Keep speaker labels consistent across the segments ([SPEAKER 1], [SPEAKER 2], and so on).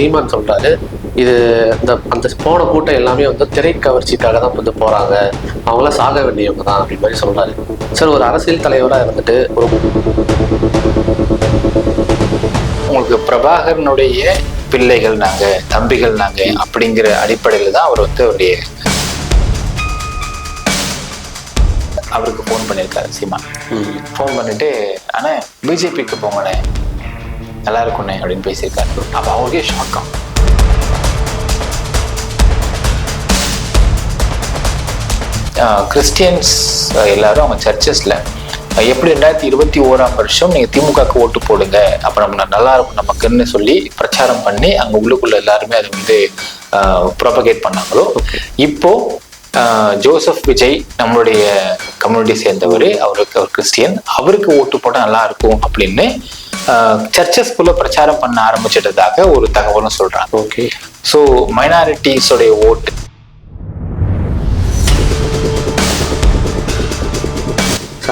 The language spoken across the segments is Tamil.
[SPEAKER 1] சீமான் சொல்றாரு இது இந்த அந்த போன கூட்டம் எல்லாமே வந்து திரை கவர்ச்சிக்காக தான் வந்து போறாங்க. அவங்களாம் சாக வேண்டியவங்க தான் அப்படி மாதிரி சொல்றாரு. சார் ஒரு அரசியல் தலைவராக இருந்துட்டு ஒரு
[SPEAKER 2] உங்களுக்கு பிரபாகரனுடைய பிள்ளைகள் நாங்க தம்பிகள் நாங்க அப்படிங்கிற அடிப்படையில தான் அவர் வந்து அவருடைய அவருக்கு ஃபோன் பண்ணியிருக்காரு சீமான். ஃபோன் பண்ணிட்டு அண்ணே பிஜேபிக்கு போங்கண்ணே. நல்லா இருக்கும்ண்ணே அப்படின்னு பேசியிருக்காரு. அப்ப அவருக்கே ஷாக்கம் கிறிஸ்டியன்ஸ் எல்லாரும் அவங்க சர்ச்சஸ்ல எப்படி ரெண்டாயிரத்தி இருபத்தி ஓராம் வருஷம் நீங்க திமுகக்கு ஓட்டு போடுங்க அப்ப நம்ம நல்லா இருக்கும் நமக்குன்னு சொல்லி பிரச்சாரம் பண்ணி அங்க உள்ளுக்குள்ள எல்லாருமே அதை வந்து ப்ரொபகேட் பண்ணாங்களோ இப்போ ஜோசப் விஜய் நம்மளுடைய கம்யூனிட்டி சேர்ந்தவர் அவருக்கு அவர் கிறிஸ்டியன் அவருக்கு ஓட்டு போட்டா நல்லா இருக்கும் அப்படின்னு சர்ச்சஸ்குள்ள பிரச்சாரம் பண்ண ஆரம்பிச்சிட்டதாக ஒரு தகவலும் சொல்றாங்க.
[SPEAKER 1] ஓகே
[SPEAKER 2] ஸோ மைனாரிட்டிஸோடைய ஓட்டு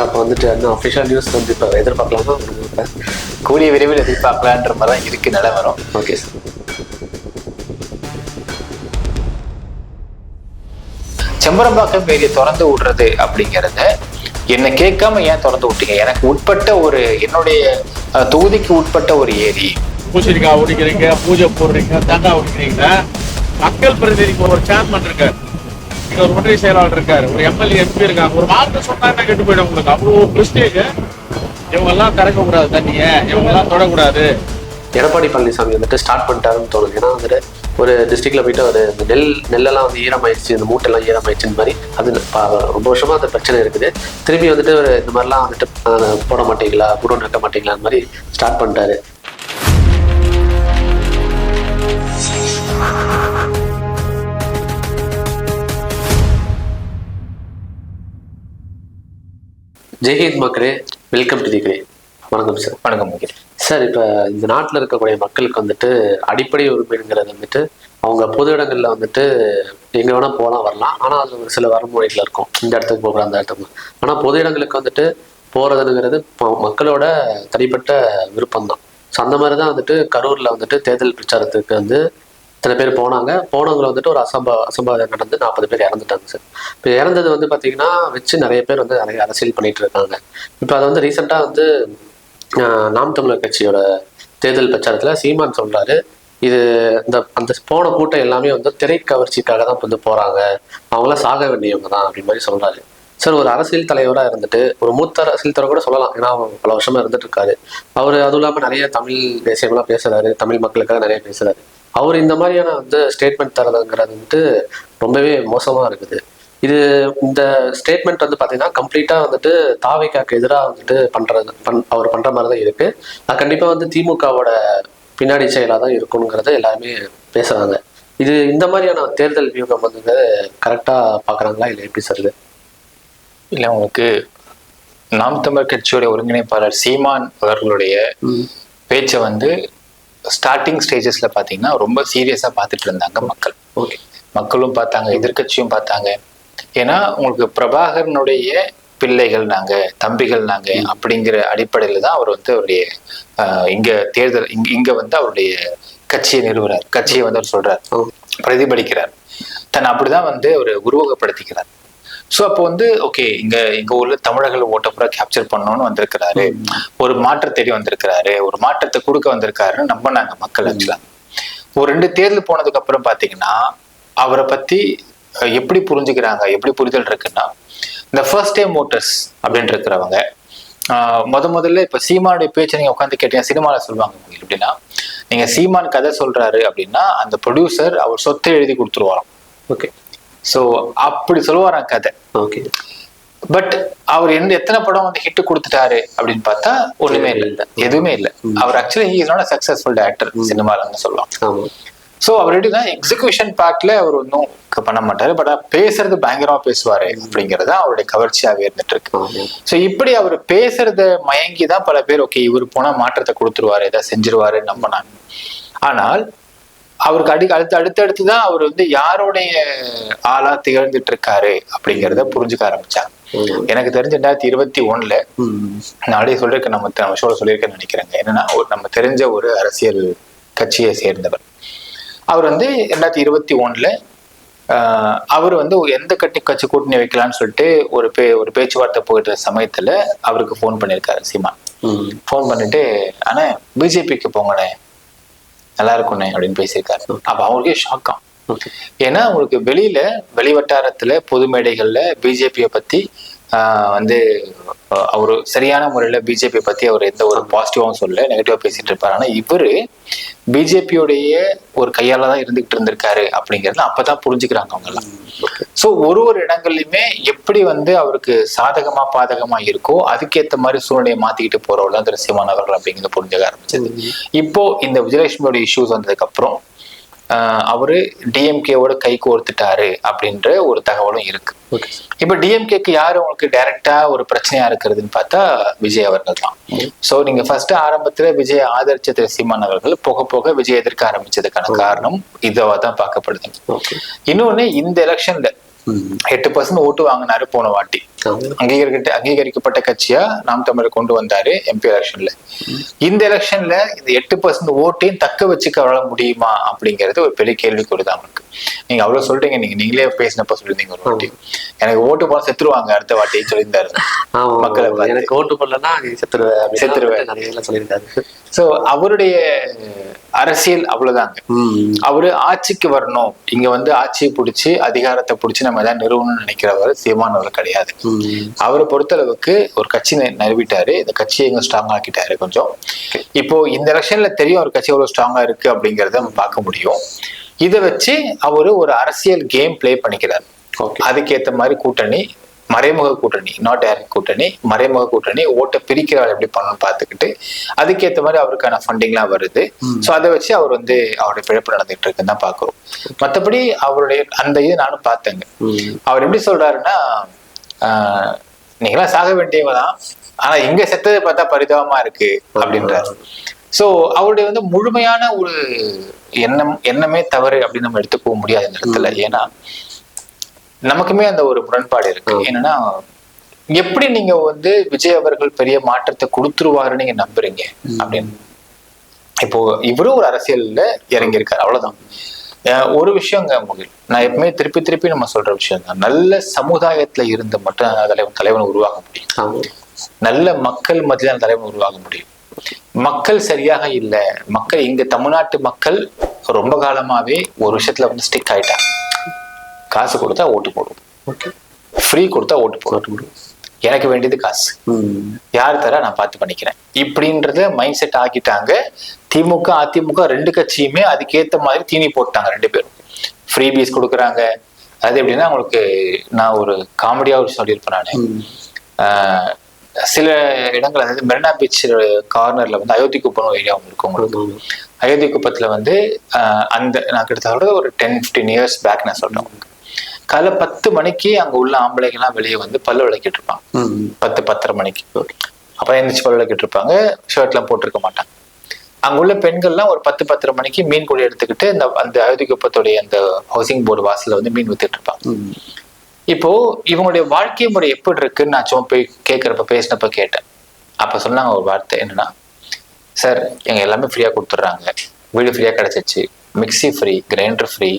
[SPEAKER 1] அப்போ வந்துட்டு அந்த அஃபிஷியல் நியூஸ் வந்து இப்போ எதிர்பார்க்கலாமா?
[SPEAKER 2] கூடிய விரைவில் எதிர்பார்க்கலான்ற மாதிரி தான் இருக்கு நிலவரம்
[SPEAKER 1] ஓகே சார்
[SPEAKER 2] செம்பரம்பாக்கம் ஏரியை திறந்து விடுறது அப்படிங்கிறத என்னை கேட்காம ஏன் திறந்து விட்டீங்க? எனக்கு உட்பட்ட ஒரு என்னுடைய தொகுதிக்கு உட்பட்ட ஒரு ஏரி.
[SPEAKER 3] பூசணிக்காய் உடைக்கிறீங்க பூஜை போடுறீங்க தேங்காய் உடைக்கிறீங்க மக்கள் பிரதிநிதிக்கு ஒரு சேர்மன் இருக்காரு. ஒரு ஒன்றிய செயலாளர் இருக்காரு. ஒரு எம்எல்ஏ எம்பி இருக்காங்க. ஒரு வார்த்தை சொன்னா கெட்டு போயிடும் உங்களுக்கு. அவ்வளோ பிரஸ்டேஜ் இவங்க எல்லாம் கறக்க கூடாது தண்ணிய. இவங்க எல்லாம் தொடக்கூடாது.
[SPEAKER 1] எடப்பாடி பழனிசாமி வந்துட்டு ஸ்டார்ட் பண்ணிட்டாருன்னு தோணுது. ஏன்னா வந்துட்டு ஒரு டிஸ்ட்ரிக்ட்ல போயிட்டு ஒரு நெல் நெல்லெல்லாம் வந்து ஈரமாயிடுச்சு இந்த மூட்டெல்லாம் ஈரமாயிடுச்சுன்னு மாதிரி. அது ரொம்ப வருஷமா அந்த பிரச்சனை இருக்குது. திரும்பி வந்துட்டு ஒரு இந்த மாதிரிலாம் வந்துட்டு போட மாட்டீங்களா? குடோன் வைக்க மாட்டீங்களா? அந்த மாதிரி ஸ்டார்ட் பண்ணிட்டாரு. ஜெய்ஹிந்த் மக்களே வெல்கம் டு தி கிரே வணக்கம் சார்
[SPEAKER 2] வணக்கம்
[SPEAKER 1] சார் இப்போ இந்த நாட்டில் இருக்கக்கூடிய மக்களுக்கு வந்துட்டு அடிப்படை உரிமைங்கிறது வந்துட்டு அவங்க பொது இடங்கள்ல வந்துட்டு எங்க வேணா போகலாம் வரலாம். ஆனால் அது ஒரு சில வரமுறைகள் இருக்கும். இந்த இடத்துக்கு போகலாம் அந்த இடத்துக்கு ஆனால் பொது இடங்களுக்கு வந்துட்டு போறதுங்கிறது ப- மக்களோட தனிப்பட்ட விருப்பம் தான் ஸோ அந்த மாதிரி தான் வந்துட்டு கரூர்ல வந்துட்டு தேர்தல் பிரச்சாரத்துக்கு வந்து இத்தனை பேர் போனாங்க. போனவங்களை வந்துட்டு ஒரு அசம்பா அசம்பாவிதம் நடந்து நாற்பது பேர் இறந்துட்டாங்க சார் இப்போ இறந்தது வந்து பார்த்தீங்கன்னா வச்சு நிறைய பேர் வந்து நிறைய அரசியல் பண்ணிட்டு இருக்காங்க. இப்போ அதை வந்து ரீசெண்டாக வந்து நாம் தமிழர் கட்சியோட தேர்தல் பிரச்சாரத்துல சீமான் சொல்றாரு. இது இந்த அந்த போன கூட்டம் எல்லாமே வந்து திரை கவர்ச்சிக்காக தான் வந்து போறாங்க. அவங்களாம் சாக வேண்டியவங்க தான் அப்படி மாதிரி சொல்றாரு. சார் ஒரு அரசியல் தலைவரா இருந்துட்டு ஒரு மூத்த அரசியல் தலைவர் கூட சொல்லலாம். ஏன்னா அவர் பல வருஷமா இருந்துட்டு இருக்காரு அவர் அதுவும் இல்லாம நிறைய தமிழ் தேசியம்லாம் பேசுறாரு. தமிழ் மக்களுக்காக நிறைய பேசுறாரு. அவர் இந்த மாதிரியான வந்து ஸ்டேட்மெண்ட் தரதுங்கிறது வந்துட்டு ரொம்பவே மோசமா இருக்குது. இது இந்த ஸ்டேட்மெண்ட் வந்து பாத்தீங்கன்னா கம்ப்ளீட்டா வந்துட்டு தாவைக்காக்கு எதிராக வந்துட்டு பண்றது பண் அவர் பண்ற மாதிரி தான் இருக்கு. அது கண்டிப்பா வந்து திமுகவோட பின்னாடி செயலாக தான் இருக்குங்கிறத எல்லாருமே பேசுறாங்க. இது இந்த மாதிரியான தேர்தல் வியூகம் வந்து கரெக்டா பாக்குறாங்களா இல்லை எப்படி சார்
[SPEAKER 2] இல்ல உங்களுக்கு நாம் தமிழர் கட்சியோட ஒருங்கிணைப்பாளர் சீமான் அவர்களுடைய பேச்சை வந்து ஸ்டார்டிங் ஸ்டேஜஸ்ல பாத்தீங்கன்னா ரொம்ப சீரியஸா பார்த்துட்டு இருந்தாங்க மக்கள்.
[SPEAKER 1] ஓகே.
[SPEAKER 2] மக்களும் பார்த்தாங்க எதிர்க்கட்சியும் பார்த்தாங்க. ஏன்னா உங்களுக்கு பிரபாகரனுடைய பிள்ளைகள் நாங்க தம்பிகள் நாங்க அப்படிங்கிற அடிப்படையில தான் அவர் வந்து அவருடைய இங்க தேர்தல் இங்க இங்க வந்து அவருடைய கட்சியை நிறுவுறார். கட்சியை வந்து அவர் சொல்றார். பிரதிபலிக்கிறார். தன்னை அப்படிதான் வந்து அவர் உருவகப்படுத்திக்கிறார். சோ அப்போ வந்து ஓகே இங்க எங்க ஊர்ல தமிழர்கள் ஓட்ட பூரா கேப்சர் பண்ணணும்னு வந்திருக்கிறாரு. ஒரு மாற்றம் தேடி வந்திருக்கிறாரு. ஒரு மாற்றத்தை கொடுக்க வந்திருக்காருன்னு நம்பினாங்க மக்கள் ஆக்சுவலா. ஒரு ரெண்டு தேர்தல் போனதுக்கு அப்புறம் பாத்தீங்கன்னா அவரை பத்தி எப்படி புரிஞ்சுக்கிறாங்க எப்படி புரிதல் இருக்குன்னா இந்த ஃபர்ஸ்ட் டைம் மோட்டர்ஸ் அப்படின்னு இருக்கிறவங்க முத முதல்ல இப்ப சீமானுடைய பேச்சை நீங்க உட்காந்து கேட்டீங்க சினிமால சொல்லுவாங்க உங்களுக்கு எப்படின்னா நீங்க சீமான் கதை சொல்றாரு அப்படின்னா அந்த ப்ரொடியூசர் அவர் சொத்தை எழுதி கொடுத்துருவாராம்.
[SPEAKER 1] ஓகே
[SPEAKER 2] சோ அப்படி சொல்லுவாராம் கதை.
[SPEAKER 1] ஓகே
[SPEAKER 2] பட் அவர் எந்த எத்தனை படம் வந்து ஹிட் கொடுத்துட்டாரு அப்படின்னு பார்த்தா ஒண்ணுமே இல்லை. எதுவுமே இல்லை. அவர் actually he is not successful director சினிமாலன்னு சொல்லலாம்
[SPEAKER 1] ஸோ
[SPEAKER 2] சோ அவர் எப்படின்னா எக்ஸிகியூஷன் பார்ட்ல அவர் ஒன்றும் பண்ண மாட்டாரு. பட் பேசுறது பயங்கரமா பேசுவாரு அப்படிங்கறது தான் அவருடைய கவர்ச்சியாவே இருந்துட்டு இருக்கு. ஸோ இப்படி அவர் பேசுறத மயங்கி தான் பல பேர் ஓகே இவர் போனா மாற்றத்தை கொடுத்துருவாரு ஏதாவது செஞ்சிருவாரு நம்பினாங்க. ஆனால் அவருக்கு அடி அடுத்து அடுத்தடுத்து தான் அவர் வந்து யாருடைய ஆளா திகழ்ந்துட்டு இருக்காரு அப்படிங்கிறத புரிஞ்சுக்க ஆரம்பிச்சாங்க. எனக்கு தெரிஞ்ச ரெண்டாயிரத்தி இருபத்தி ஒண்ணுல நாளே சொல்லியிருக்கேன் நம்ம நம்ம ஷோல சொல்லியிருக்கேன்னு நினைக்கிறேங்க. என்னன்னா ஒரு நம்ம தெரிஞ்ச ஒரு அரசியல் கட்சியை சேர்ந்தவர். அவர் வந்து ரெண்டாயிரத்தி இருபத்தி ஒண்ணுல ஆஹ் அவர் வந்து எந்த கட்டி கட்சி கூட்டணி வைக்கலாம்னு சொல்லிட்டு ஒரு பே ஒரு பேச்சுவார்த்தை போயிட்டு சமயத்துல அவருக்கு ஃபோன் பண்ணியிருக்காரு சீமான்.
[SPEAKER 1] ம்.
[SPEAKER 2] ஃபோன் பண்ணிட்டு அண்ணே பிஜேபிக்கு போங்கண்ணே. நல்லா இருக்கும்ண்ணே அப்படின்னு பேசியிருக்காரு. அப்ப அவருக்கே ஷாக்காம் ஏன்னா உங்களுக்கு வெளியில வெளி வட்டாரத்துல பொது மேடைகள்ல பிஜேபியை பத்தி வந்து அவரு சரியான முறையில பிஜேபி பத்தி அவர் எந்த ஒரு பாசிட்டிவாவும் சொல்ல நெகட்டிவா பேசிட்டு இருப்பாரு. ஆனா இவரு பிஜேபியோடைய ஒரு கையால தான் இருந்துகிட்டு இருந்திருக்காரு அப்படிங்கறத அப்பதான் புரிஞ்சுக்கிறாங்க அவங்க எல்லாம் சோ ஒரு ஒரு இடங்கள்லயுமே எப்படி வந்து அவருக்கு சாதகமா பாதகமா இருக்கோ அதுக்கேத்த மாதிரி சூழ்நிலையை மாத்திக்கிட்டு போறவர் தான் திரு சீமான் அவர்கள் அப்படிங்கிறத புரிஞ்சுக்க ஆரம்பிச்சது. இப்போ இந்த விஜயலட்சுமியோட இஷ்யூஸ் வந்ததுக்கு அப்புறம் அவரு டிஎம்கேவோட கை கோர்த்துட்டாரு அப்படின்ற ஒரு தகவலும் இருக்கு. இப்ப டிஎம்கேக்கு யாரு உங்களுக்கு டைரக்டா ஒரு பிரச்சனையா இருக்கிறதுன்னு பார்த்தா விஜய் அவர்கள் தான். சோ நீங்க ஃபர்ஸ்ட் ஆரம்பத்துல விஜய் ஆதரிச்ச திரு சீமான் அவர்கள் போக போக விஜய் எதிர்க்க ஆரம்பிச்சதுக்கான காரணம் இதுவா தான் பார்க்கப்படுது இன்னொன்னு இந்த எலெக்ஷன்ல. எட்டு பர்சன்ட் ஓட்டு வாங்கினாரு போன வாட்டி.
[SPEAKER 1] ஆமா.
[SPEAKER 2] அங்கீகரிக்க அங்கீகரிக்கப்பட்ட கட்சியா நாம் தமிழர் கொண்டு வந்தாரு எம்பி எலெக்ஷன்ல இந்த எலெக்ஷன்ல இந்த எட்டு பர்சன்ட் ஓட்டையும் தக்க வச்சுக்க வர முடியுமா அப்படிங்கிறது ஒரு பெரிய கேள்விக்குறிதான் இருக்கு நீங்க அவ்வளவு சொல்றீங்க நீங்க நீங்களே பேசினப்ப சொல்லியிருந்தீங்க ஒரு வாட்டி. எனக்கு ஓட்டு போனா செத்துருவாங்க அடுத்த வாட்டி சொல்லியிருந்தாரு. மக்களை.
[SPEAKER 1] எனக்கு ஓட்டு போடலன்னா செத்துருவேன்
[SPEAKER 2] செத்துருவேன். சோ அவருடைய அரசியல் அவ்வளவுதாங்க. அவரு ஆட்சிக்கு வரணும். இங்க வந்து ஆட்சியை பிடிச்சி அதிகாரத்தை பிடிச்சி நம்ம ஏதாவது நிறுவனம்னு நினைக்கிறவர் சீமானவர் கிடையாது. அவரை பொறுத்தளவுக்கு ஒரு கட்சி நிறுவிட்டாரு இந்த கட்சியை எங்க ஸ்ட்ராங் ஆக்கிட்டாரு கொஞ்சம். இப்போ இந்த எலெக்ஷன்ல தெரியும் ஒரு கட்சி எவ்வளவு ஸ்ட்ராங்கா இருக்கு அப்படிங்கறத நம்ம பார்க்க முடியும். இதை வச்சு அவரு ஒரு அரசியல் கேம் ப்ளே பண்ணிக்கிறார்.
[SPEAKER 1] ஓகே
[SPEAKER 2] அதுக்கேத்த மாதிரி கூட்டணி மறைமுக கூட்டணி நாட் டைரக்ட் கூட்டணி மறைமுக கூட்டணி ஓட்டை பிரிக்கிற வேலை எப்படி பண்ணணும்னு பார்த்துக்கிட்டு அதுக்கேத்த மாதிரி அவருக்கான ஃபண்டிங்லாம் வருது. ஸோ அதை வச்சு அவர் வந்து அவருடைய பிழப்பு நடந்துகிட்டு இருக்குன்னு தான் பார்க்குறோம். மற்றபடி அவருடைய அந்த இது நானும் பார்த்தேங்க. அவர் எப்படி சொல்றாருன்னா ஆஹ், நீங்களாம் சாக வேண்டியவங்க தான். ஆனா இங்க செத்ததை பார்த்தா பரிதாபமா இருக்கு அப்படின்றாரு. சோ அவருடைய வந்து முழுமையான ஒரு எண்ணம் எண்ணமே தவறு அப்படின்னு நம்ம எடுத்து போக முடியாது இந்த இடத்துல. ஏன்னா நமக்குமே அந்த ஒரு முரண்பாடு இருக்கு. என்னன்னா எப்படி நீங்க வந்து விஜய் அவர்கள் பெரிய மாற்றத்தை கொடுத்துருவாருன்னு நீங்க நம்புறீங்க? அப்படின்னு. இப்போ இவரும் ஒரு அரசியல்ல இறங்கியிருக்காரு. அவ்வளவுதான். ஒரு விஷயங்க முகில். நான் எப்பவுமே திருப்பி திருப்பி நம்ம சொல்ற விஷயம் தான் நல்ல சமுதாயத்துல இருந்து மட்டும் தலைவன் தலைவன் உருவாக முடியும். நல்ல மக்கள் மத்தியிலான தலைவன் உருவாக முடியும். மக்கள் சரியாக இல்ல. மக்கள் இங்க தமிழ்நாட்டு மக்கள் ரொம்ப காலமாவே ஒரு விஷயத்துல வந்து ஸ்டிக் ஆயிட்டாங்க. காசு கொடுத்தா ஓட்டு போடுவோம்
[SPEAKER 1] ஓகே.
[SPEAKER 2] ஃப்ரீ கொடுத்தா ஓட்டு போடுவோம் எனக்கு வேண்டியது காசு. யார் தர நான் பார்த்து பண்ணிக்கிறேன். இப்படின்றத மைண்ட் செட் ஆக்கிட்டாங்க. திமுக அதிமுக ரெண்டு கட்சியுமே அதுக்கேத்த மாதிரி தீனி போட்டாங்க ரெண்டு பேரும். ஃப்ரீ பீஸ் கொடுக்குறாங்க. அது எப்படின்னா உங்களுக்கு நான் ஒரு காமெடியா ஒரு சொல்லியிருப்பேன் நான். சில இடங்கள் அதாவது மெரினா பீச் கார்னர்ல வந்து அயோத்தி குப்பம் ஏரியா இருக்கும் உங்களுக்கு. அயோத்தி குப்பத்துல வந்து அந்த நான் கிட்டத்தட்ட ஒரு டென் ஃபிஃப்டீன் இயர்ஸ் பேக் நான் சொல்றேன் காலைல பத்து மணிக்கு அங்க உள்ள ஆம்பளைங்கெல்லாம் வெளியே வந்து பல்லு விளக்கிட்டு இருப்பாங்க. பத்து பத்தரை மணிக்கு. அப்ப எந்திரிச்சு பல்லு விளக்கிட்டு இருப்பாங்க. ஷர்ட்லாம் போட்டிருக்க மாட்டாங்க. அங்க உள்ள பெண்கள்லாம் ஒரு பத்து பத்தரை மணிக்கு மீன் கொடி எடுத்துக்கிட்டு அந்த அந்த அயோத்தி குப்பத்துடைய அந்த ஹவுசிங் போர்டு வாசல்ல வந்து மீன் வித்துட்டு இருப்பாங்க. இப்போ இவங்களுடைய வாழ்க்கை முறை எப்படி இருக்குன்னு நான் சும்மா போய் கேட்கறப்ப பேசினப்ப கேட்டேன். அப்ப சொன்னாங்க ஒரு வார்த்தை என்னன்னா சார் எங்க எல்லாமே ஃப்ரீயா கொடுத்துட்றாங்க. வீடு ஃப்ரீயா கிடைச்சிச்சு. Mixie free grinder free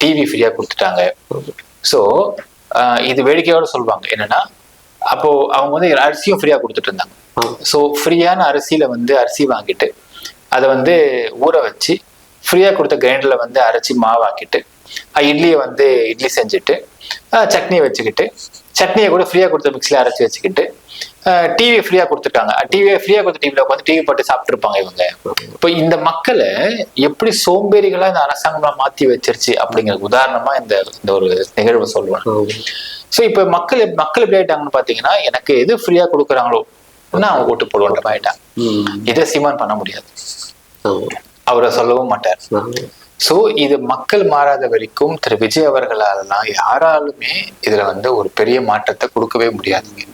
[SPEAKER 2] TV ஃப்ரீயா கொடுத்துட்டாங்க. ஸோ இது வேடிக்கையோட சொல்லுவாங்க என்னன்னா அப்போ அவங்க வந்து அரிசியும் ஃப்ரீயா கொடுத்துட்டு இருந்தாங்க. ஸோ ஃப்ரீயான அரிசியில வந்து அரிசி வாங்கிட்டு அதை வந்து ஊற வச்சு ஃப்ரீயா கொடுத்த கிரைண்டர்ல வந்து அரைச்சி மாவாக்கிட்டு இட்லியை வந்து இட்லி செஞ்சுட்டு சட்னி வச்சுக்கிட்டு சட்னியை கூட ஃப்ரீயா கொடுத்த மிக்ஸில அரைச்சி வச்சுக்கிட்டு டிவி ஃப்ரீயா கொடுத்துட்டாங்க டிவியை ஃப்ரீயா கொடுத்த டிவில உட்காந்து டிவி போட்டு சாப்பிட்டுருப்பாங்க இவங்க இப்போ இந்த மக்களை எப்படி சோம்பேறிகளா இந்த அரசாங்கம் மாத்தி வச்சிருச்சு அப்படிங்கிற உதாரணமா இந்த இந்த ஒரு நிகழ்வு சொல்லுவேன். சோ இப்ப மக்கள் மக்கள் எப்படி ஆயிட்டாங்கன்னு பாத்தீங்கன்னா எனக்கு எது ஃப்ரீயா கொடுக்குறாங்களோ நான் அவங்க ஓட்டு போடுவோன்ற மாதிரி ஆயிட்டாங்க. இதை சீமான் பண்ண முடியாது. அவரை சொல்லவும் மாட்டார் சோ இது மக்கள் மாறாத வரைக்கும் திரு விஜய் அவர்களாலாம் யாராலுமே இதுல வந்து ஒரு பெரிய மாற்றத்தை கொடுக்கவே முடியாதுங்க.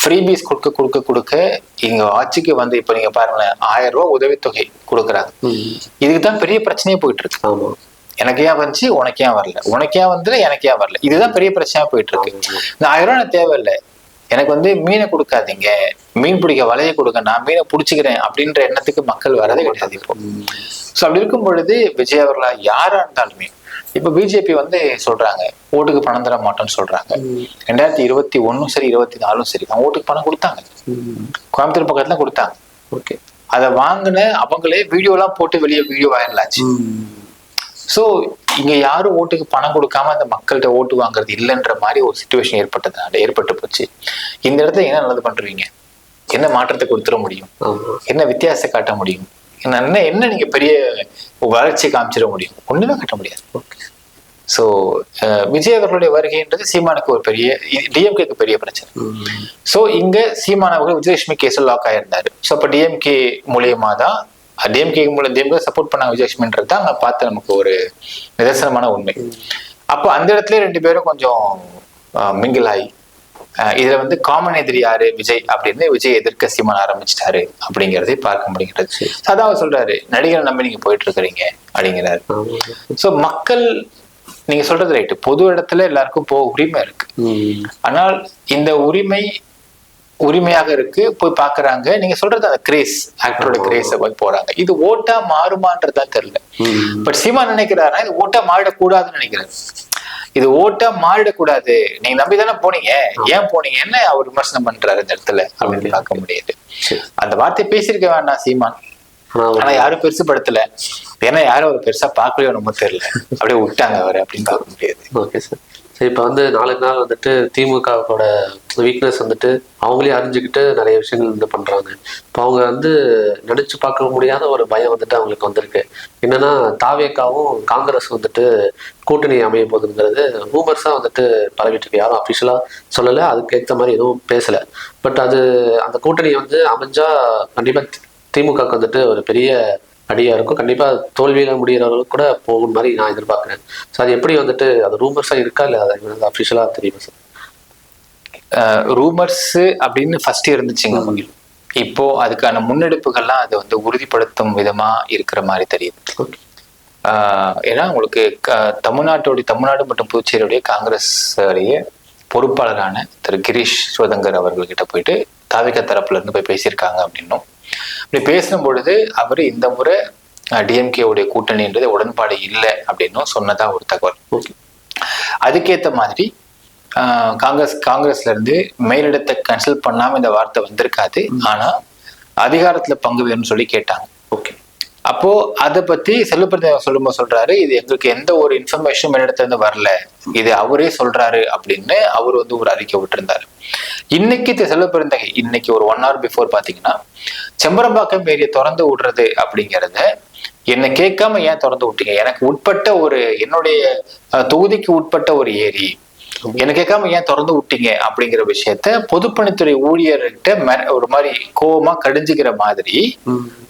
[SPEAKER 2] ஃப்ரீபீஸ் கொடுக்க கொடுக்க கொடுக்க இங்க ஆட்சிக்கு வந்து இப்ப நீங்க பாருங்களேன் ஆயிரம் ரூபாய் உதவித்தொகை கொடுக்குறாங்க. இதுக்கு தான் பெரிய பிரச்சனையே போயிட்டு இருக்கு. எனக்கு ஏன் வந்துச்சு? உனக்கு ஏன் வரல? உனக்கு ஏன் வந்து எனக்கு ஏன் வரல? இதுதான் பெரிய பிரச்சனையா போயிட்டு இருக்கு இந்த ஆயிரம் ரூபாய் தேவையில்லை. எனக்கு வந்து மீனை கொடுக்காதீங்க. மீன் பிடிக்க வலையை கொடுங்க. நான் மீனை பிடிச்சிக்கிறேன் அப்படின்ற எண்ணத்துக்கு மக்கள் வரதே கிடையாது இப்போ. ஸோ அப்படி இருக்கும் பொழுது விஜய் அவர்களா யாரா இருந்தாலுமே இப்போ பிஜேபி வந்து சொல்றாங்க ஓட்டுக்கு பணம் தர மாட்டோம்னு சொல்றாங்க. ரெண்டாயிரத்தி இருபத்தி ஒன்னும் சரி இருபத்தி நாலும் சரி அவங்க ஓட்டுக்கு பணம் கொடுத்தாங்க. கோயம்புத்தூர் பக்கத்துல கொடுத்தாங்க.
[SPEAKER 1] ஓகே.
[SPEAKER 2] அதை வாங்கின அவங்களே வீடியோலாம் போட்டு வெளியே வீடியோ வைரல் ஆச்சு. ஸோ இங்க யாரும் ஓட்டுக்கு பணம் கொடுக்காம அந்த மக்கள்கிட்ட ஓட்டு வாங்குறது இல்லைன்ற மாதிரி ஒரு சுச்சுவேஷன் ஏற்பட்டதுனால ஏற்பட்டு போச்சு. இந்த இடத்துல என்ன நல்லது பண்றீங்க? என்ன மாற்றத்தை கொடுத்துட முடியும்? என்ன வித்தியாசத்தை காட்ட முடியும்? என்ன என்ன நீங்க பெரிய வளர்ச்சி காமிச்சிட முடியும்? ஒண்ணுமே காட்ட முடியாது. ஸோ விஜய் அவர்களுடைய வருகைன்றது சீமானுக்கு ஒரு பெரிய டிஎம்கேக்கு பெரிய பிரச்சனை. ஸோ இங்க சீமான் அவர்கள் விஜயலட்சுமி கேஸில் லாக் ஆயிருந்தாரு. ஸோ அப்போ டிஎம்கே மூலியமா தான் டிஎம்கே மூலம் டிஎம்கே சப்போர்ட் பண்ணாங்க விஜயலட்சுமின்றது தான் அங்க பார்த்து நமக்கு ஒரு நிதர்சனமான உண்மை. அப்போ அந்த இடத்துல ரெண்டு பேரும் கொஞ்சம் மிங்கிள் ஆகி இதுல வந்து காமன் எதிரி யாரு? விஜய் அப்படின்னு விஜய் எதிர்க்க சீமான் ஆரம்பிச்சிட்டாரு அப்படிங்கறதை பார்க்க முடிகிறது. அதான் அவர் சொல்றாரு நடிகரை நம்பி நீங்க போயிட்டு இருக்கிறீங்க அப்படிங்கிறாரு. ஸோ மக்கள் நீங்க சொல்றது ரைட்டு பொது இடத்துல எல்லாருக்கும் போக உரிமை இருக்கு. ஆனால் இந்த உரிமை உரிமையாக இருக்கு போய் பாக்குறாங்க. நீங்க சொல்றது அந்த கிரேஸ் ஆக்டரோட கிரேஸ போய் போறாங்க. இது ஓட்டா மாறுமான்றதா தெரியல. பட் சீமா நினைக்கிறாரா இது ஓட்டா மாறிடக்கூடாதுன்னு நினைக்கிறாரு. இது ஓட்டா மாறிடக்கூடாது. நீங்க நம்பி தானே போனீங்க ஏன் போனீங்கன்னு அவர் விமர்சனம் பண்றாரு இந்த இடத்துல அப்படின்னு பார்க்க முடியாது. அந்த வார்த்தையை பேசியிருக்க வேண்டாம் சீமான் ஆனா யாரும் பெருசுபடுத்தல ஏன்னா யாரும் அவர் பெருசா பார்க்கலையோ நம்ம தெரியல. அப்படியே விட்டாங்க அவரை அப்படின்னு பார்க்க முடியாது.
[SPEAKER 1] Okay sir. சரி இப்போ வந்து நாளுக்கு நாள் வந்துட்டு திமுகவோட வீக்னஸ் வந்துட்டு அவங்களே அறிஞ்சுக்கிட்டு நிறைய விஷயங்கள் வந்து பண்ணுறாங்க இப்போ அவங்க வந்து நினச்சி பார்க்க முடியாத ஒரு பயம் வந்துட்டு அவங்களுக்கு வந்திருக்கு. என்னன்னா தாவேக்காவும் காங்கிரஸ் வந்துட்டு கூட்டணி அமைய போகுதுங்கிறது ரூமர்ஸாக வந்துட்டு பரவிட்டு இருக்கு. யாரும் அஃபிஷியலாக சொல்லலை அதுக்கேற்ற மாதிரி எதுவும் பேசலை. பட் அது அந்த கூட்டணி வந்து அமைஞ்சா கண்டிப்பாக திமுகவுக்கு வந்துட்டு ஒரு பெரிய அடியா இருக்கும். கண்டிப்பா தோல்வியில முடிகிற அளவுக்கு கூட போகும் மாதிரி நான் எதிர்பார்க்கிறேன். ஸோ அது எப்படி வந்துட்டு அது ரூமர்ஸா இருக்கா இல்ல அது அஃபிஷியலா தெரியுமா சார்
[SPEAKER 2] ரூமர்ஸ் அப்படின்னு ஃபர்ஸ்ட் இருந்துச்சுங்க முகில். இப்போ அதுக்கான முன்னெடுப்புகள்லாம் அதை வந்து உறுதிப்படுத்தும் விதமா இருக்கிற மாதிரி தெரியுது. ஏன்னா உங்களுக்கு தமிழ்நாட்டோடைய தமிழ்நாடு மற்றும் புதுச்சேரியுடைய காங்கிரஸ் உடைய பொறுப்பாளரான திரு கிரீஷ் சிவதங்கர் அவர்கள்கிட்ட போயிட்டு தாவிக தரப்புல இருந்து போய் பேசியிருக்காங்க அப்படின்னும். அப்படி பேசும் பொழுது அவர் இந்த முறை டிஎம்கே உடைய கூட்டணின்றது உடன்பாடு இல்லை அப்படின்னும் சொன்னதா ஒரு தகவல்.
[SPEAKER 1] ஓகே.
[SPEAKER 2] அதுக்கேத்த மாதிரி ஆஹ், காங்கிரஸ் காங்கிரஸ்ல இருந்து மேலிடத்தை கன்சல்ட் பண்ணாம இந்த வார்த்தை வந்திருக்காது. ஆனா அதிகாரத்துல பங்கு வேணும்னு சொல்லி கேட்டாங்க. அப்போ அதை பத்தி செல்வப்பிரதி சொல்லும்போது சொல்றாரு இது எங்களுக்கு எந்த ஒரு இன்ஃபர்மேஷனும் என்னிடத்துல இருந்து வரல. இது அவரே சொல்றாரு அப்படின்னு அவர் வந்து ஒரு அறிக்கை விட்டுருந்தாரு. இன்னைக்கு இந்த செல்வப்பெருந்தகை இன்னைக்கு ஒரு ஒன் ஹவர் பிஃபோர் பாத்தீங்கன்னா செம்பரம்பாக்கம் ஏரியை திறந்து விடுறது அப்படிங்கறத என்னை கேட்காம ஏன் திறந்து விட்டீங்க? எனக்கு உட்பட்ட ஒரு என்னுடைய தொகுதிக்கு உட்பட்ட ஒரு ஏரி என்ன கேட்காம ஏன் திறந்து விட்டீங்க அப்படிங்கிற விஷயத்த பொதுப்பணித்துறை ஊழியர்கிட்ட ஒரு மாதிரி கோவமா கடிஞ்சுக்கிற மாதிரி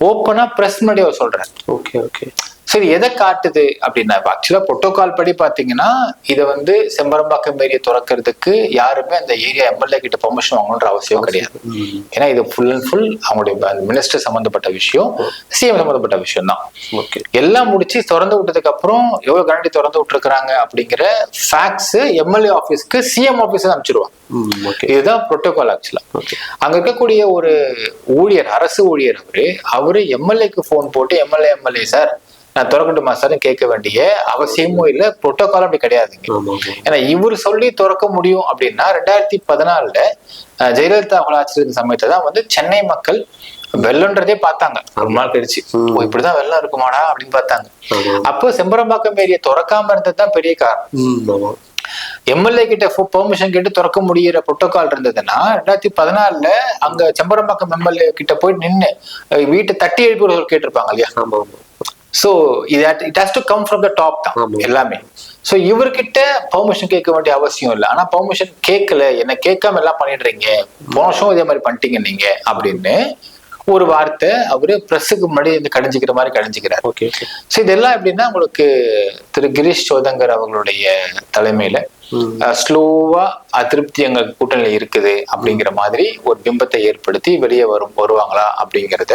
[SPEAKER 2] ஓப்பனா பிரஸ் முன்னாடி அவர் சொல்றாரு.
[SPEAKER 1] ஓகே ஓகே
[SPEAKER 2] சரி எதை காட்டுது அப்படின்னா ஆக்சுவலா புரோட்டோகால் படி பாத்தீங்கன்னா இதை வந்து செம்பரம்பாக்கம் ஏரியை திறக்கிறதுக்கு யாருமே அந்த ஏரியா எம்எல்ஏ கிட்ட பெர்மிஷன் வாங்கணுன்ற அவசியம் கிடையாது. ஏன்னா இது ஃபுல் அண்ட் ஃபுல் அவங்களுடைய மினிஸ்டர் சம்பந்தப்பட்ட விஷயம் சிஎம் சம்பந்தப்பட்ட விஷயம் தான்
[SPEAKER 1] ஓகே
[SPEAKER 2] எல்லாம் முடிச்சு திறந்து விட்டதுக்கு அப்புறம் எவ்வளவு கரண்டி திறந்து விட்டுருக்காங்க அப்படிங்கிற ஃபேக்ட்ஸ் எம்எல்ஏ ஆபீஸ்க்கு சிஎம் ஆபீஸ் அனுப்பிச்சிருவாங்க. இதுதான் புரோட்டோகால் ஆக்சுவலா அங்க இருக்கக்கூடிய ஒரு ஊழியர் அரசு ஊழியர் அவரு அவரு எம்எல்ஏக்கு ஃபோன் போட்டு எம்எல்ஏ எம்எல்ஏ சார் நான் திறக்கட்டுமா சார் கேட்க வேண்டிய அவசியமும் இல்ல புரோட்டோகால் அப்படி கிடையாதுங்க
[SPEAKER 1] ஆமா
[SPEAKER 2] ஏன்னா இவர் சொல்லி திறக்க முடியும் அப்படின்னா ரெண்டாயிரத்தி பதினாலுல ஜெயலலிதா அவர்கள் ஆட்சி சமயத்தை தான் வந்து சென்னை மக்கள் வெள்ளம்ன்றதே பார்த்தாங்க. ரொம்ப நாள் கழிச்சு. இப்படிதான் வெள்ளம் இருக்குமாடா அப்படின்னு பார்த்தாங்க. அப்போ செம்பரம்பாக்கம் ஏரியை திறக்காம இருந்தது தான் பெரிய காரணம். எம்எல்ஏ கிட்ட பெர்மிஷன் கேட்டு திறக்க முடியிற புரோட்டோகால் இருந்ததுன்னா ரெண்டாயிரத்தி பதினாலுல அங்க செம்பரம்பாக்கம் எம்எல்ஏ கிட்ட போய் நின்னு அஹ், வீட்டை தட்டி எழுப்புறவர்கள் கேட்டிருப்பாங்க இல்லையா? சோ இது it has to come from the top தான். எல்லாமே. சோ இவர்கிட்ட பெர்மிஷன் கேட்க வேண்டிய அவசியம் இல்லை. ஆனா பெர்மிஷன் கேட்கல. என்ன கேட்காம எல்லாம் பண்ணிடுறீங்க. வருஷம் இதே மாதிரி பண்ணிட்டீங்க நீங்க அப்படின்னு ஒரு வார்த்தை அவரு பிரஸுக்கு முன்னாடி இந்த கடிஞ்சிக்கிற மாதிரி கடிஞ்சிக்கிறார்.
[SPEAKER 1] ஓகே
[SPEAKER 2] ஸோ இதெல்லாம் எப்படின்னா உங்களுக்கு திரு கிரீஷ் சோதங்கர் அவர்களுடைய தலைமையில ஸ்லோவா அதிருப்தி எங்க கூட்டணியில இருக்குது அப்படிங்கிற மாதிரி ஒரு பிம்பத்தை ஏற்படுத்தி வெளியே வரும் வருவாங்களா அப்படிங்கிறத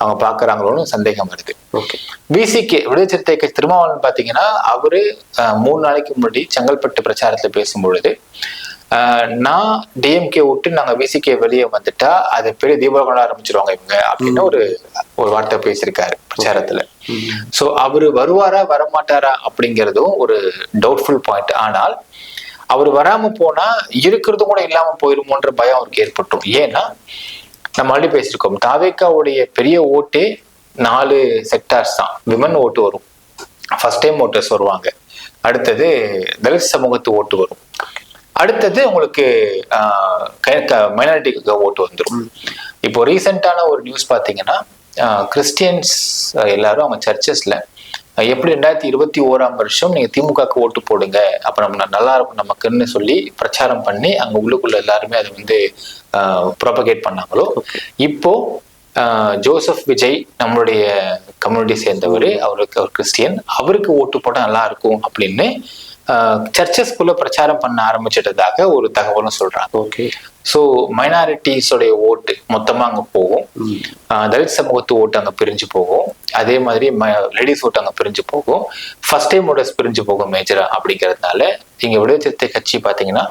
[SPEAKER 2] அவங்க பாக்குறாங்களோன்னு சந்தேகம் வருது. விசிகே விடுதலை சிறுத்தை கட்சி திருமாவளவன் பாத்தீங்கன்னா அவரு மூணு நாளைக்கு முன்னாடி செங்கல்பட்டு பிரச்சாரத்துல பேசும்பொழுது நான் டிஎம்கே விட்டு நாங்க விசிகே வெளியே வந்துட்டா அது பெரிய தீபாவளி கொண்டாட ஆரம்பிச்சிருவாங்க இவங்க அப்படின்னு ஒரு ஒரு வார்த்தை பேசியிருக்காரு பிரச்சாரத்துல. சோ அவரு வருவாரா வரமாட்டாரா அப்படிங்கிறதும் ஒரு டவுட்ஃபுல் பாயிண்ட் ஆனால் அவர் வராம போனா இருக்கிறதும் கூட இல்லாம போயிருமோன்ற பயம் அவருக்கு ஏற்பட்டும். ஏன்னா நம்ம ஆல்ரெடி பேசியிருக்கோம். தாவேக்காவுடைய பெரிய ஓட்டே நாலு செக்டார்ஸ் தான். விமன் ஓட்டு வரும். ஃபர்ஸ்ட் டைம் ஓட்டர்ஸ் வருவாங்க. அடுத்தது தலித் சமூகத்து ஓட்டு வரும். அடுத்தது உங்களுக்கு மைனாரிட்டிக்கு ஓட்டு வந்துடும் இப்போ ரீசெண்டான ஒரு நியூஸ் பார்த்தீங்கன்னா கிறிஸ்டியன்ஸ் எல்லாரும் அவங்க சர்ச்சஸ்ல எப்படி ரெண்டாயிரத்தி இருபத்தி ஓராம் வருஷம் நீங்க திமுகக்கு ஓட்டு போடுங்க? அப்ப நம்ம நல்லா இருக்கும் நமக்குன்னு சொல்லி பிரச்சாரம் பண்ணி அங்க உள்ளுக்குள்ள எல்லாருமே அதை வந்து ப்ராபகேட் பண்ணாங்களோ? இப்போ ஜோசப் விஜய் நம்மளுடைய கம்யூனிட்டி சேர்ந்தவர் அவருக்கு அவர் கிறிஸ்டியன் அவருக்கு ஓட்டு போட்டா நல்லா இருக்கும் அப்படின்னு சர்ச்சஸ்குள்ள பிரச்சாரம் பண்ண ஆரம்பிச்சிட்டதாக ஒரு தகவலும் சொல்றாங்க.
[SPEAKER 1] ஓகே
[SPEAKER 2] ஸோ மைனாரிட்டிஸோடைய ஓட்டு மொத்தமா அங்க போகும். தலித் சமூகத்து ஓட்டு அங்க பிரிஞ்சு போகும். அதே மாதிரி லேடிஸ் ஓட்டு அங்க பிரிஞ்சு போகும். ஃபர்ஸ்ட் டைம் ஓட்டர்ஸ் பிரிஞ்சு போகும் மேஜரா அப்படிங்கிறதுனால இங்க விடுதலை சிறுத்தை கட்சி பாத்தீங்கன்னா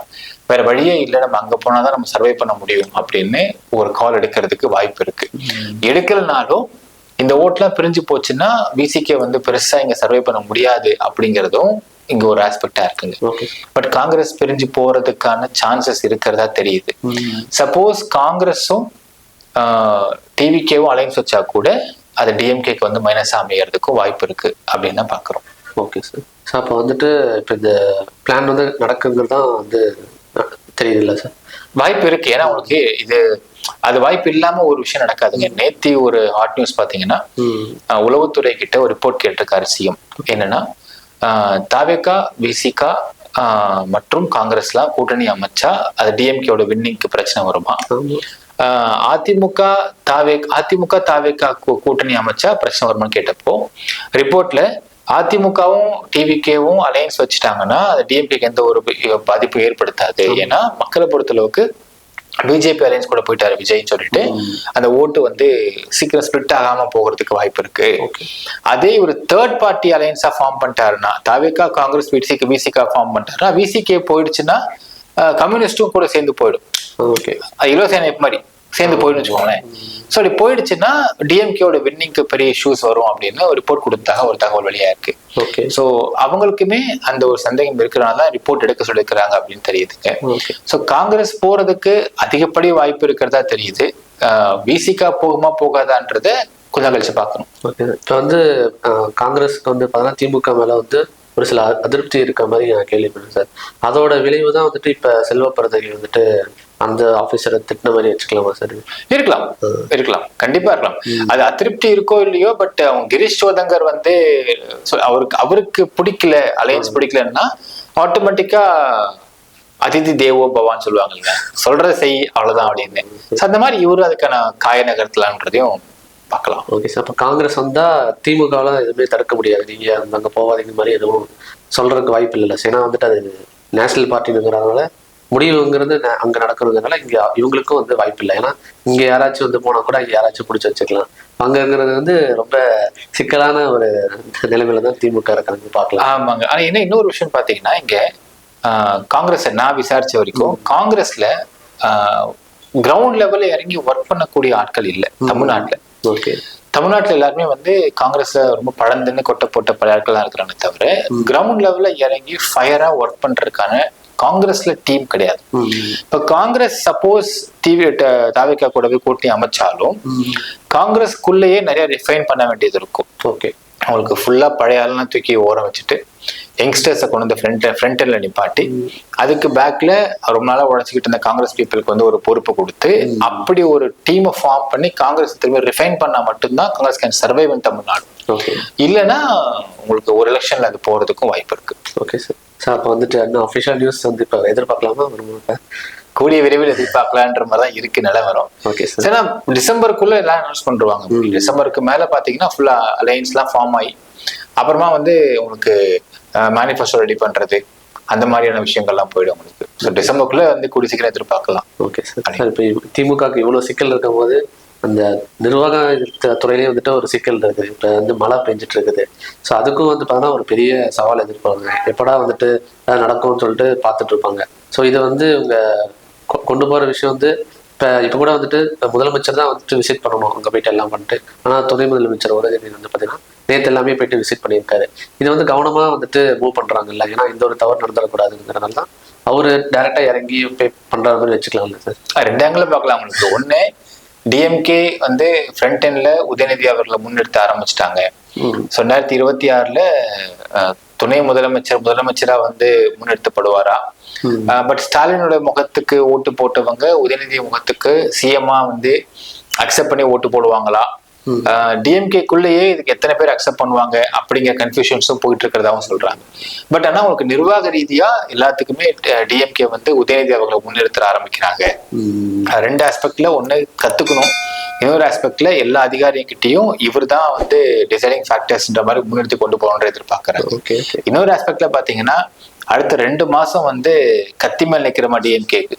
[SPEAKER 2] வேற வழியே இல்லை. நம்ம அங்க போனாதான் நம்ம சர்வை பண்ண முடியும் அப்படின்னு ஒரு கால் எடுக்கிறதுக்கு வாய்ப்பு இருக்கு. எடுக்கலனாலும் இந்த ஓட்டுலாம் பிரிஞ்சு போச்சுன்னா விசிகே வந்து பெருசா இங்க சர்வை பண்ண முடியாது அப்படிங்கிறதும் இங்க ஒரு ஆஸ்பெக்டா இருக்குங்க. பட் காங்கிரஸ் பிரிஞ்சு போறதுக்கான சான்சஸ் இருக்கிறதா தெரியுது. சப்போஸ் காங்கிரஸும் டிவிகேவும் அலைன்ஸ் வச்சா கூட அது டிஎம்கேக்கு வந்து மைனஸ் அமையறதுக்கும் வாய்ப்பு இருக்கு அப்படின்னு தான் பாக்குறோம்.
[SPEAKER 1] ஓகே சார் சார் அப்போ வந்துட்டு இப்போ இந்த பிளான் வந்து நடக்குங்கிறது தான் வந்து தெரியுதுல்ல சார்
[SPEAKER 2] வாய்ப்பு இருக்கு. ஏன்னா உங்களுக்கு இது அது வாய்ப்பு இல்லாம ஒரு விஷயம் நடக்காதுங்க. நேத்தி ஒரு ஹாட் நியூஸ் பாத்தீங்கன்னா உளவுத்துறை கிட்ட ஒரு ரிப்போர்ட் கேட்டிருக்காரு சிஎம் என்னன்னா தாவேகா விசிகா மற்றும் காங்கிரஸ்லாம் கூட்டணி அமைச்சா அது டிஎம்கேயோட வின்னிங்க்கு பிரச்சனை வருமா? அதிமுக தாவே அதிமுக தாவேகா கூட்டணி அமைச்சா பிரச்சனை வருமான்னு கேட்டப்போ ரிப்போர்ட்ல அதிமுகவும் டிவிகேவும் அலையன்ஸ் வச்சுட்டாங்கன்னா அது டிஎம்கேக்கு எந்த ஒரு பாதிப்பும் ஏற்படுத்தாது. ஏன்னா மக்களை பொறுத்தளவுக்கு பிஜேபி அலையன்ஸ் கூட போயிட்டாரு விஜய்னு சொல்லிட்டு. அந்த ஓட்டு வந்து சீக்கிரம் ஸ்பிளிட் ஆகாம போகிறதுக்கு வாய்ப்பு இருக்கு. அதே ஒரு தேர்ட் பார்ட்டி அலையன்ஸா ஃபார்ம் பண்ணிட்டாருன்னா தாவேகா காங்கிரஸ் விசிக்கு விசிகா ஃபார்ம் பண்ணிட்டாருன்னா விசிகே போயிடுச்சுன்னா கம்யூனிஸ்டும் கூட சேர்ந்து போயிடும்.
[SPEAKER 1] ஓகே.
[SPEAKER 2] அது இலவசேனை மாதிரி. சேர்ந்து போயிடும் வச்சுக்கோங்களேன். ஸோ அப்படி போயிடுச்சுன்னா டிஎம்கேவோட வின்னிங்க்கு பெரிய இஷ்யூஸ் வரும் அப்படின்னு ஒரு ரிப்போர்ட் கொடுத்தாக ஒரு தகவல் வெளியா இருக்கு.
[SPEAKER 1] ஓகே
[SPEAKER 2] ஸோ அவங்களுக்குமே அந்த ஒரு சந்தேகம் இருக்கிறனால தான் ரிப்போர்ட் எடுக்க சொல்லியிருக்கிறாங்க அப்படின்னு தெரியுதுங்க. ஸோ காங்கிரஸ் போறதுக்கு அதிகப்படி வாய்ப்பு இருக்கிறதா தெரியுது. விசிகா போகுமா போகாதான்றத கொஞ்சம் கழிச்சு பார்க்கணும்.
[SPEAKER 1] இப்போ வந்து காங்கிரஸ்க்கு வந்து பார்த்தீங்கன்னா திமுக மேல வந்து ஒரு சில அதிருப்தி இருக்க மாதிரி நான் கேள்விப்பட்டேன் சார். அதோட விளைவு தான் வந்துட்டு இப்போ செல்வ பிறந்தகை வந்துட்டு அந்த ஆஃபீஸரை திட்டின மாதிரி வச்சுக்கலாமா சார்
[SPEAKER 2] இருக்கலாம். இருக்கலாம். கண்டிப்பா இருக்கலாம். அது அதிருப்தி இருக்கோ இல்லையோ பட் அவங்க கிரீஷ் சோதங்கர் வந்து அவருக்கு அவருக்கு பிடிக்கல அலையன்ஸ் பிடிக்கலன்னா ஆட்டோமேட்டிக்கா அதிதி தேவோ பவான்னு சொல்லுவாங்கல்ல. சொல்றத செய் அவ்வளவுதான் அப்படின்னு. அந்த மாதிரி இவரு அதுக்கான காய நகர்த்தலான்றதையும் பார்க்கலாம்.
[SPEAKER 1] ஓகே சார் அப்போ காங்கிரஸ் வந்தா திமுகவால எதுவுமே தடுக்க முடியாது. நீங்க அங்க போகாதீங்க மாதிரி எதுவும் சொல்றதுக்கு வாய்ப்பு இல்லைல்ல. சார். ஏன்னா வந்துட்டு அது நேஷனல் பார்ட்டிங்கிறதுனால முடிவுங்கிறது அங்க நடக்கிறதுனால இங்க இவங்களுக்கும் வந்து வாய்ப்பு இல்லை. ஏன்னா இங்க யாராச்சும் வந்து போனா கூட இங்க யாராச்சும் பிடிச்சி வச்சுக்கலாம். அங்கங்கிறது வந்து ரொம்ப சிக்கலான ஒரு நிலைமையில தான் திமுக இருக்காங்க பார்க்கலாம்.
[SPEAKER 2] ஆமாங்க. ஆனா என்ன இன்னொரு விஷயம் பாத்தீங்கன்னா இங்க ஆஹ், காங்கிரஸ் நான் விசாரிச்ச வரைக்கும் காங்கிரஸ்ல கிரவுண்ட் லெவல்ல இறங்கி ஒர்க் பண்ணக்கூடிய ஆட்கள் இல்ல தமிழ்நாட்டுல.
[SPEAKER 1] ஓகே.
[SPEAKER 2] தமிழ்நாட்டுல எல்லாருமே வந்து காங்கிரஸ்ல ரொம்ப பழந்துன்னு கொட்டை போட்ட பல ஆட்கள் தான் இருக்கிறாங்க தவிர கிரவுண்ட் லெவல்ல இறங்கி ஃபயரா ஒர்க் பண்றதுக்கான காங்கிரஸ்ல டீம் கிடையாது. இப்ப காங்கிரஸ் சப்போஸ் டிவி தாவிக்கா கூடவே கூட்டணி அமைச்சாலும் காங்கிரஸ்க்குள்ளேயே நிறைய ரிஃபைன் பண்ண வேண்டியது இருக்கும்.
[SPEAKER 1] ஓகே.
[SPEAKER 2] அவங்களுக்கு ஃபுல்லா பழைய ஆளெல்லாம் தூக்கி ஓரம் வச்சுட்டு யங்ஸ்டர்ஸை கொண்டு வந்து ஃப்ரண்ட் ஃப்ரண்ட்ல நிப்பாட்டி அதுக்கு பேக்ல ரொம்ப நாளா உழைச்சிக்கிட்டு இருந்த காங்கிரஸ் பீப்புளுக்கு வந்து ஒரு பொறுப்பு கொடுத்து அப்படி ஒரு டீமை ஃபார்ம் பண்ணி காங்கிரஸ் திரும்ப ரிஃபைன் பண்ணா மட்டும்தான் Congress can survive in Tamil Nadu இல்லைன்னா உங்களுக்கு ஒரு எலெக்ஷன்ல அது போறதுக்கும் வாய்ப்பு இருக்கு.
[SPEAKER 1] ஓகே சார் சார் அப்போ வந்துட்டு என்ன அஃபிஷியல் நியூஸ் வந்து இப்போ எதிர்பார்க்கலாமா? வருமா?
[SPEAKER 2] கூடிய விரைவில் எதிர்பார்க்கலான்ற மாதிரி தான் இருக்கு நிலவரம்
[SPEAKER 1] ஓகே சார்
[SPEAKER 2] ஏன்னா டிசம்பருக்குள்ள எல்லாம் அனௌன்ஸ் பண்ணுவாங்க டிசம்பருக்கு மேல பாத்தீங்கன்னா ஃபுல்லா அலையன்ஸ்லாம் ஃபார்ம் ஆகி அப்புறமா வந்து உங்களுக்கு மேனிஃபெஸ்டோ ரெடி பண்றது அந்த மாதிரியான விஷயங்கள்லாம் போயிடும் உங்களுக்கு. ஸோ டிசம்பருக்குள்ள வந்து கூடி சீக்கிரம் எதிர்பார்க்கலாம்.
[SPEAKER 1] ஓகே சார் சார் இப்போ திமுகக்கு இவ்வளோ சிக்கல் இருக்கும் போது அந்த நிர்வாக துறையிலேயே வந்துட்டு ஒரு சிக்கல் இருக்குது இப்போ வந்து மழை பெஞ்சிட்டு இருக்குது. ஸோ அதுக்கும் வந்து பார்த்தீங்கன்னா ஒரு பெரிய சவால் எதிர்பார்ப்பாங்க எப்படா வந்துட்டு நடக்கும்னு சொல்லிட்டு பார்த்துட்டு இருப்பாங்க ஸோ இதை வந்து இவங்க கொ- கொண்டு போகிற விஷயம் வந்து இப்போ இப்போ கூட வந்துட்டு முதலமைச்சர் தான் வந்துட்டு விசிட் பண்ணணும். அங்கே போயிட்டு எல்லாம் பண்ணிட்டு. ஆனால் துணை முதலமைச்சர் உதயநிதி வந்து பார்த்தீங்கன்னா நேற்று எல்லாமே போயிட்டு விசிட் பண்ணியிருக்காரு. இது வந்து கவனமாக வந்துட்டு மூவ் பண்ணுறாங்கல்ல ஏன்னா இந்த ஒரு தவறு நடந்துடக்கூடாதுங்கிறனால தான் அவர் டேரெக்டாக இறங்கி பே பண்ணுற மாதிரி வச்சுக்கலாம்ல சார்
[SPEAKER 2] ரெண்டு ஆங்கிலும் பார்க்கலாம். உங்களுக்கு ஒன்று டிஎம்கே வந்து ஃப்ரண்ட் எண்ட்ல உதயநிதி அவர்களை முன்னெடுத்து ஆரம்பிச்சிட்டாங்க. ஸோ ரெண்டாயிரத்தி இருபத்தி ஆறுல துணை முதலமைச்சர் முதலமைச்சரா வந்து முன்னெடுத்தப்படுவாரா. பட் ஸ்டாலினோட முகத்துக்கு ஓட்டு போட்டவங்க உதயநிதி முகத்துக்கு சிஎம்மா வந்து அக்செப்ட் பண்ணி ஓட்டு போடுவாங்களா. டிஎம்கேக்குள்ளேயே இதுக்கு எத்தனை பேர் அக்செப்ட் பண்ணுவாங்க அப்படிங்கிற கன்ஃபியூஷன்ஸும் போயிட்டு இருக்கிறதாவும் சொல்றாங்க. பட் ஆனா உங்களுக்கு நிர்வாக ரீதியா எல்லாத்துக்குமே டிஎம்கே வந்து உதயநிதி அவர்களை முன்னிறுத்த ஆரம்பிக்கிறாங்க. ரெண்டு ஆஸ்பெக்ட்ல ஒண்ணு கத்துக்கணும். இன்னொரு ஆஸ்பெக்ட்ல எல்லா அதிகாரிகிட்டையும் இவர் தான் வந்து டிசைடிங் ஃபேக்டர்ஸ்ன்ற மாதிரி முன்னிறுத்தி கொண்டு போகணுன்ற எதிர்பார்க்கறாங்க. இன்னொரு ஆஸ்பெக்ட்ல பாத்தீங்கன்னா அடுத்த ரெண்டு மாசம் வந்து கத்தி மேல் நிக்கிற மாதிரி டிஎம்கேக்கு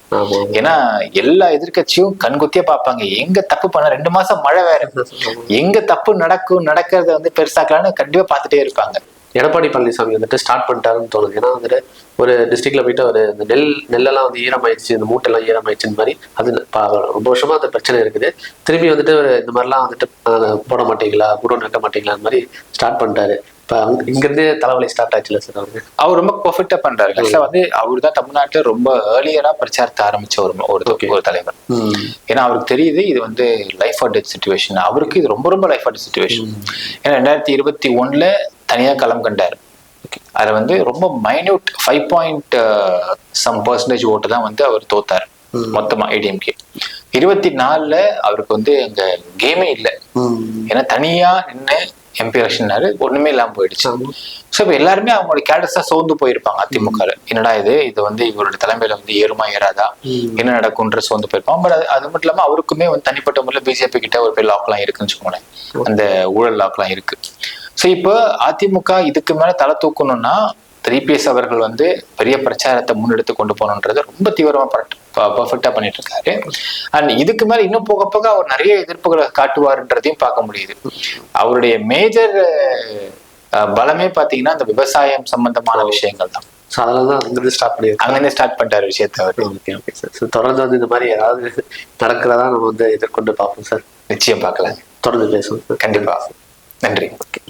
[SPEAKER 2] ஏன்னா எல்லா எதிர்க்கட்சியும் கண்குத்தியா பார்ப்பாங்க. எங்க தப்பு பண்ண ரெண்டு மாசம் மழை வேற எங்க தப்பு நடக்கும் நடக்கிறத வந்து பெருசாக்கலாம்னு கண்டிப்பா பார்த்துட்டே இருப்பாங்க.
[SPEAKER 1] எடப்பாடி பழனிசாமி வந்துட்டு ஸ்டார்ட் பண்ணிட்டாருன்னு தோணுது. ஏன்னா வந்துட்டு ஒரு டிஸ்ட்ரிக்ட்ல போயிட்டு ஒரு இந்த நெல் நெல்லெல்லாம் வந்து ஈரமாயிடுச்சு இந்த மூட்டெல்லாம் ஈரமாயிடுச்சுன்னு மாதிரி அது ரொம்ப வருஷமா அந்த பிரச்சனை இருக்குது. திரும்பி வந்துட்டு ஒரு இந்த மாதிரிலாம் வந்துட்டு போட மாட்டீங்களா குடோன் வைக்க மாட்டீங்களா மாதிரி ஸ்டார்ட் பண்ணிட்டாரு. இப்போ இங்கிருந்தே தலைவலி ஸ்டார்ட் ஆச்சுல சார் அவருக்கு?
[SPEAKER 2] அவர் ரொம்ப பர்ஃபெக்டா பண்றாரு. ஆக்சுவலா வந்து அவர் தான் தமிழ்நாட்டுல ரொம்ப ஏர்லியரா பிரச்சாரத்தை ஆரம்பிச்ச ஒரு ஒரு. ஒரு தலைவர். ஏன்னா அவருக்கு தெரியுது இது வந்து லைஃப் ஆர் டெத் சுச்சுவேஷன் அவருக்கு இது ரொம்ப ரொம்ப லைஃப் ஆர் டெத் சுச்சுவேஷன் ஏன்னா ரெண்டாயிரத்தி இருபத்தி ஒண்ணுல தனியா களம் கண்டாரு. அதுல வந்து ரொம்ப minute five point some percentage ஓட்டு தான் வந்து அவர் தோத்தார். மொத்தமா ஏடிஎம்கே இருபத்தி நாலுல அவருக்கு வந்து அங்க கேமே இல்லை. ஏன்னா தனியா நின்று எம்பி எலெக்ஷன்னாரு ஒண்ணுமே இல்லாம போயிடுச்சு. ஸோ இப்போ எல்லாருமே அவங்களோட கேடர்ஸா சோர்ந்து போயிருப்பாங்க அதிமுக என்னடா இது? இது வந்து இவரோட தலைமையில வந்து ஏறுமா ஏறாதா. என்ன நடக்கும்ன்ற சோர்ந்து போயிருப்பாங்க. பட் அது அது மட்டும் இல்லாம அவருக்குமே வந்து தனிப்பட்ட முறையில் பிஜேபி கிட்ட ஒரு பெரிய லாக்லாம் இருக்குன்னு வச்சுக்கோங்களேன். அந்த ஊழல் லாக்லாம் இருக்கு. ஸோ இப்போ அதிமுக இதுக்கு மேல தலை தூக்கணும்னா த்ரீபிஎஸ் அவர்கள் வந்து பெரிய பிரச்சாரத்தை முன்னெடுத்து கொண்டு போகணுன்றதை ரொம்ப தீவிரமா பர்ஃபெக்டா பண்ணிட்டு இருக்காரு அண்ட் இதுக்கு மேல இன்னும் போக போக அவர் நிறைய எதிர்ப்புகளை காட்டுவாருன்றதையும் பார்க்க முடியுது. அவருடைய மேஜர் பலமே பாத்தீங்கன்னா அந்த விவசாயம் சம்பந்தமான விஷயங்கள் தான்.
[SPEAKER 1] ஸோ அதில் தான் அங்கிருந்து ஸ்டார்ட் பண்ணியிருக்காங்க
[SPEAKER 2] அங்கிருந்து ஸ்டார்ட் பண்ணிட்டாரு விஷயத்தை
[SPEAKER 1] ஓகே ஓகே சார் ஸோ தொடர்ந்து வந்து இந்த மாதிரி ஏதாவது நடக்கிறதா நம்ம வந்து எதிர்கொண்டு பார்ப்போம் சார்
[SPEAKER 2] நிச்சயம் பார்க்கலாம்.
[SPEAKER 1] தொடர்ந்து பேசுவோம் சார்
[SPEAKER 2] கண்டிப்பா. நன்றி.
[SPEAKER 1] ஓகே